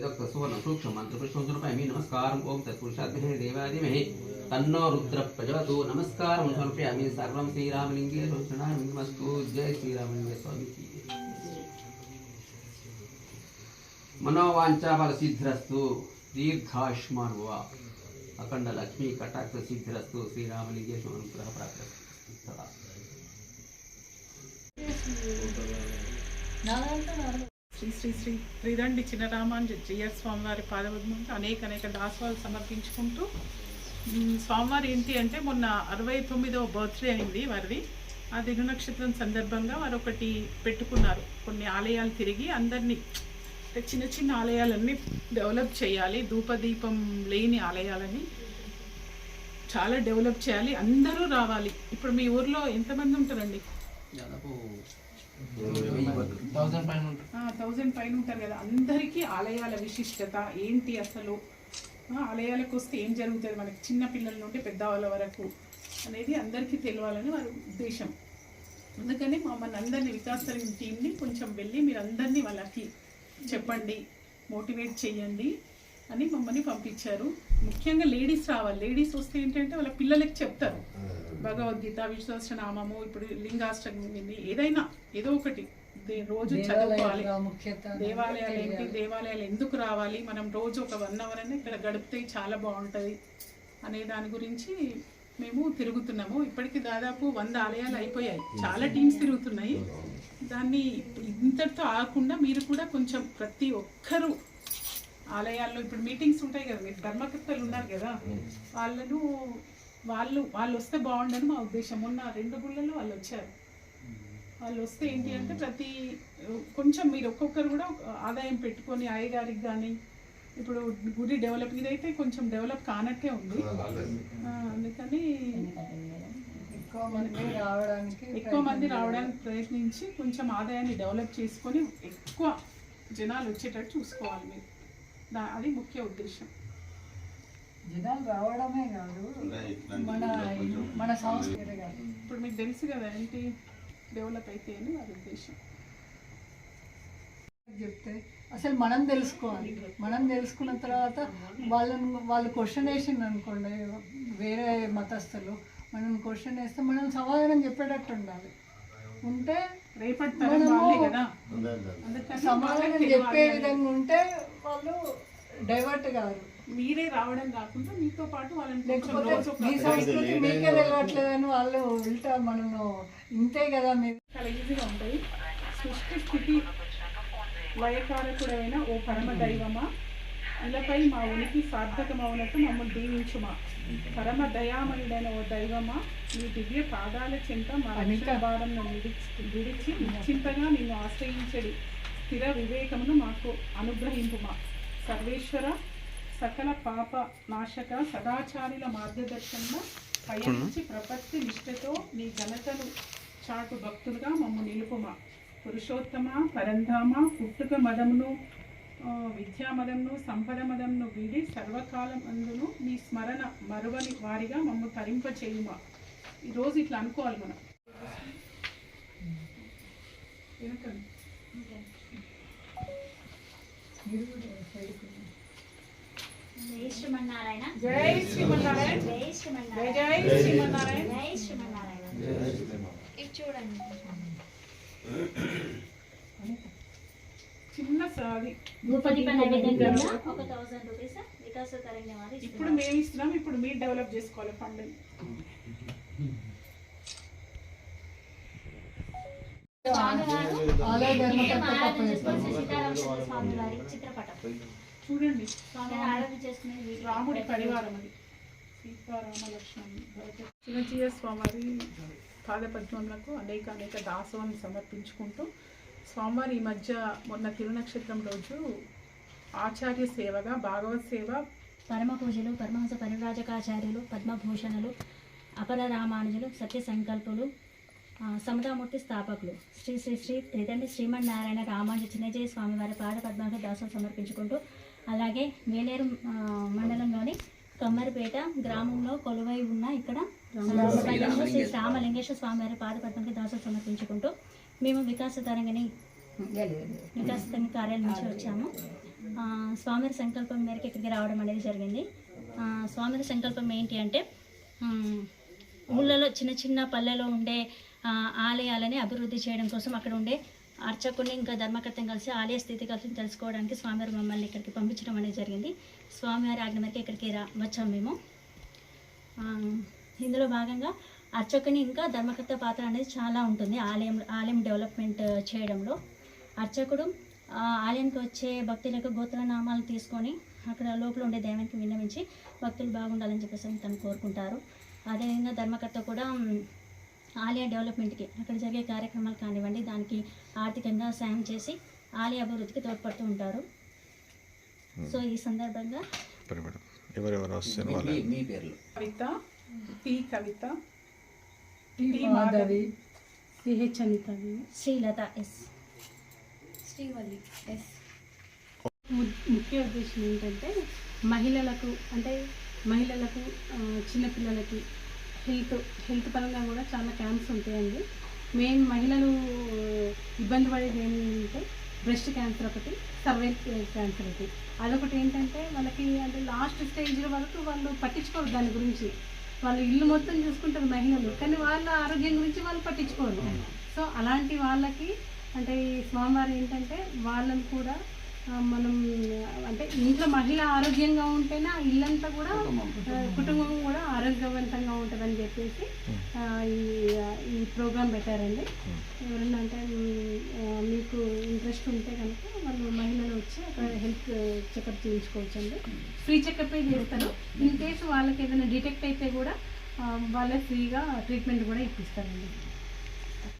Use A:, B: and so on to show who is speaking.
A: सुवर्ण सूक्ष्म मंत्र पुष्पं समर्पयामि ओम तत्पुरुषात्महे देवादिमहे तन्नो रुद्र प्रचोदतु नमस्कारं समर्पयामि सर्वं श्रीरामलिङ्गे शरणामस्तु जय श्रीरामलिङ्गे स्वामी की मनोवांఛा बल सिद्धिरस्तु दीर्घायुष्मान भव अखंड लक्ष्मी कटाक्ष सिद्धिरस्तु श्रीरामलिङ्गेश्वर अनुग्रह प्राप्त तदा
B: శ్రీ శ్రీ శ్రీ త్రిదండి చిన్నరామాంజ జిఆర్ స్వామివారి పాదపద్మంతో అనేక అనేక దాసవాలు సమర్పించుకుంటూ స్వామివారి ఏంటి అంటే మొన్న అరవై తొమ్మిదవ బర్త్డే అయింది వారిది. ఆ దిగు నక్షత్రం సందర్భంగా వారు ఒకటి పెట్టుకున్నారు. కొన్ని ఆలయాలు తిరిగి అందరినీ అంటే చిన్న చిన్న ఆలయాలన్నీ డెవలప్ చేయాలి ధూపదీపం లేని ఆలయాలని చాలా డెవలప్ చేయాలి అందరూ రావాలి. ఇప్పుడు మీ ఊర్లో ఎంతమంది ఉంటారండి?
A: దాదాపు
B: థౌజండ్ పైన ఉంటారు కదా. అందరికీ ఆలయాల విశిష్టత ఏంటి అసలు? ఆలయాలకు వస్తే ఏం జరుగుతుంది? మనకి చిన్న పిల్లల నుండి పెద్దవాళ్ళ వరకు అనేది అందరికీ తెలియాలని వారి ఉద్దేశం. అందుకని మమ్మల్ని అందరినీ వికాస్ టీంని కొంచెం వెళ్ళి మీరు అందరినీ వాళ్ళకి చెప్పండి మోటివేట్ చేయండి అని మమ్మల్ని పంపించారు. ముఖ్యంగా లేడీస్ రావాలి. లేడీస్ వస్తే ఏంటంటే వాళ్ళ పిల్లలకి చెప్తారు. భగవద్గీత విశ్వాసనామము ఇప్పుడు లింగాష్టమి ఏదైనా ఏదో ఒకటి. రోజు చదువుకోవాలి. దేవాలయాలు ఏంటి? దేవాలయాలు ఎందుకు రావాలి? మనం రోజు ఒక వన్ అవర్ అని ఇక్కడ గడిపితే చాలా బాగుంటుంది అనే దాని గురించి మేము తిరుగుతున్నాము. ఇప్పటికి దాదాపు వంద ఆలయాలు అయిపోయాయి. చాలా టీమ్స్ తిరుగుతున్నాయి. దాన్ని ఇంతటితో ఆగకుండా మీరు కూడా కొంచెం ప్రతి ఒక్కరూ ఆలయాల్లో ఇప్పుడు మీటింగ్స్ ఉంటాయి కదా మీరు ధర్మకర్తలు ఉన్నారు కదా వాళ్ళను వాళ్ళు వాళ్ళు వస్తే బాగుండని మా ఉద్దేశం. మొన్న రెండు గుళ్ళలో వాళ్ళు వచ్చారు. వాళ్ళు వస్తే ఏంటి అంటే ప్రతి కొంచెం మీరు ఒక్కొక్కరు కూడా ఆదాయం పెట్టుకొని అయ్యగారికి కానీ ఇప్పుడు గుడి డెవలప్ ఇదైతే కొంచెం డెవలప్ కానట్టే ఉంది. అందుకని
C: ఎక్కువ మంది రావడానికి
B: ఎక్కువ మంది రావడానికి ప్రయత్నించి కొంచెం ఆదాయాన్ని డెవలప్ చేసుకొని ఎక్కువ జనాలు వచ్చేటట్టు చూసుకోవాలి మీరు. దా అది ముఖ్య ఉద్దేశం.
C: జనాలు రావడమే కాదు మన మన సంస్కృతి కాదు.
B: ఇప్పుడు మీకు తెలుసు కదా ఏంటి? డెవలప్ అయితే అని వారి ఉద్దేశం?
C: చెప్తే అసలు మనం తెలుసుకోవాలి. మనం తెలుసుకున్న తర్వాత వాళ్ళని వాళ్ళు క్వశ్చన్ వేసింది అనుకోండి వేరే మతస్థులు. మనం క్వశ్చన్ వేస్తే మనం సమాధానం చెప్పేటట్టు ఉండాలి. ఉంటే
B: రేపటి
C: సమాధానం చెప్పే. విధంగా ఉంటే వాళ్ళు డైవర్ట్ కాదు.
B: మీరే రావడం కాకుండా మీతో పాటు వాళ్ళని
C: మీ సంస్కృతి మీకే తెలియట్లేదని వాళ్ళు ఉల్టా మనము ఇంతే కదా మీరు
B: చాలా ఈజీగా ఉంటాయి. సృష్టి స్థితి లయకారకుడైన ఓ పరమ దైవమా? ఇలపై మా ఉనికి సార్థకమవునట్టు మమ్మల్ని దీవించుమా? పరమ దయామయుడైన ఓ దైవమా? నీ దివ్య పాదాల చెంత మా రక్షణ భారంను విడిచి విడిచి నిశ్చింతగా నిన్ను ఆశ్రయించడి. స్థిర వివేకమును మాకు అనుగ్రహింపుమా? సర్వేశ్వర సకల పాప నాశక సదాచారుల మార్గదర్శనంలో పయనించి ప్రపత్తి నిష్ఠతో నీ ఘనతను చాటు భక్తులుగా మమ్ము నిలుపుమా. పురుషోత్తమ పరంధామ పుట్టుక మదమును ఆ, విద్యా సంపద మదమును వీడి సర్వకాలం అందును నీ స్మరణ మరువని వారిగా మమ్ము తరింప చేయుమా ఈరోజు ఇట్లా అనుకోవాలి మనం వెనకండి.
D: జై శ్రీమన్నారాయణ.
B: జై శ్రీమన్నారాయణ.
D: జై
B: జై
D: శ్రీమన్నారాయణ.
B: జై శ్రీమన్నారాయణ.
D: జై శ్రీమన్నారాయణ. ఇది చూడండి.
B: చిన్న సాది
D: ఒక థౌసండ్ రూపీస్ వికాస తరంగ వారు
B: ఇప్పుడు. మేము ఇస్తున్నాం ఇప్పుడు మీరు డెవలప్ చేసుకోవాలి
D: స్వామివారు
C: ఆలయ ధర్మకర్త
D: స్వామి వారి చిత్రపటం.
B: చూడండి.
D: స్వామివారి.
B: రాముడి పరివారం అది. సీతారామ లక్ష్మణ్ చిన్నజీయ స్వామివారి పాదపద్మములకు అనేక అనేక దాసోహాన్ని సమర్పించుకుంటూ స్వామివారి ఈ మధ్య మొన్న తిరునక్షత్రం రోజు ఆచార్య సేవగా భాగవత్ సేవ
D: పరమ పూజలు పరమహంస పరివ్రాజకాచార్యులు పద్మభూషణులు అపర రామానుజులు సత్య సంకల్పులు ఆ, సమతామూర్తి స్థాపకులు. శ్రీ శ్రీ శ్రీ త్రిదండి శ్రీమన్నారాయణ రామానుజ చిన్నజయ స్వామి వారి పాద పద్మాలకు దాసం సమర్పించుకుంటూ అలాగే వేలేరు మండలంలోని కమ్మరిపేట గ్రామంలో కొలువై ఉన్న ఇక్కడ శ్రీ రామలింగేశ్వర స్వామి వారి పాద పద్మానికి దాసం సమర్పించుకుంటూ మేము వికాస తరంగిణి వికాస తరంగ కార్యాలయం నుంచి వచ్చాము. స్వామివారి సంకల్పం మేరకు ఇక్కడికి రావడం అనేది జరిగింది. స్వామివారి సంకల్పం ఏంటి అంటే ఊళ్ళలో చిన్న చిన్న పల్లెలో ఉండే ఆలయాలని అభివృద్ధి చేయడం కోసం అక్కడ ఉండే అర్చకుని ఇంకా ధర్మకర్తను కలిసి ఆలయ కలిసి తెలుసుకోవడానికి స్వామివారు మమ్మల్ని ఇక్కడికి పంపించడం అనేది జరిగింది. స్వామివారి ఆజ్ఞ మేరకు ఇక్కడికి రా వచ్చాం మేము. ఇందులో భాగంగా అర్చకుని ఇంకా ధర్మకర్త పాత్ర అనేది చాలా ఉంటుంది ఆలయం ఆలయం డెవలప్మెంట్ చేయడంలో. అర్చకుడు ఆలయంకి ఆలయానికి వచ్చే భక్తులకు గోత్ర నామాలు తీసుకొని అక్కడ లోపల ఉండే దైవానికి విన్నవించి భక్తులు బాగుండాలని చెప్పేసి తను కోరుకుంటారు. అదేవిధంగా ధర్మకర్త కూడా ఆలయ డెవలప్మెంట్కి అక్కడ జరిగే కార్యక్రమాలు కానివ్వండి దానికి ఆర్థికంగా సాయం చేసి ఆలయ అభివృద్ధికి తోడ్పడుతూ ఉంటారు. సో ఈ సందర్భంగా
E: ఎవరెవరు వస్తారు
A: మీ- పేర్లు.
B: Kavitha T Kavitha
C: T Madhavi
F: CH Anitha
D: Srilatha S
G: Srivalli S
F: ము- ముఖ్య ఉద్దేశం ఏంటంటే మహిళలకు అంటే మహిళలకు చిన్నపిల్లలకి హెల్త్ హెల్త్ పరంగా కూడా చాలా క్యాంప్స్ ఉంటాయండి. మెయిన్ మహిళలు ఇబ్బంది పడేది ఏంటంటే బ్రెస్ట్ క్యాన్సర్ ఒకటి సర్వైల్ క్యాన్సర్ ఒకటి. అదొకటి ఏంటంటే వాళ్ళకి అంటే లాస్ట్ స్టేజ్ వరకు వాళ్ళు పట్టించుకోరు దాని గురించి. వాళ్ళు ఇల్లు మొత్తం చూసుకుంటారు మహిళలు కానీ వాళ్ళ ఆరోగ్యం గురించి వాళ్ళు పట్టించుకోరు. సో అలాంటి వాళ్ళకి అంటే ఈ స్వామివారు ఏంటంటే వాళ్ళని కూడా మనం అంటే ఇంట్లో మహిళ ఆరోగ్యంగా ఉంటేనే ఆ ఇల్లంతా కూడా కుటుంబం. కూడా ఆరోగ్యవంతంగా ఉంటుందని చెప్పేసి ఈ ఈ ప్రోగ్రాం పెట్టారండి. ఎవరన్నా అంటే మీకు ఇంట్రెస్ట్ ఉంటే కనుక వాళ్ళు మహిళలు వచ్చి అక్కడ హెల్త్ చెకప్ చేయించుకోవచ్చు అండి ఫ్రీ చెకప్ చేస్తారు. ఇన్ కేసు వాళ్ళకి ఏదైనా డిటెక్ట్ అయితే కూడా వాళ్ళే ఫ్రీగా ట్రీట్మెంట్ కూడా ఇప్పిస్తారండి.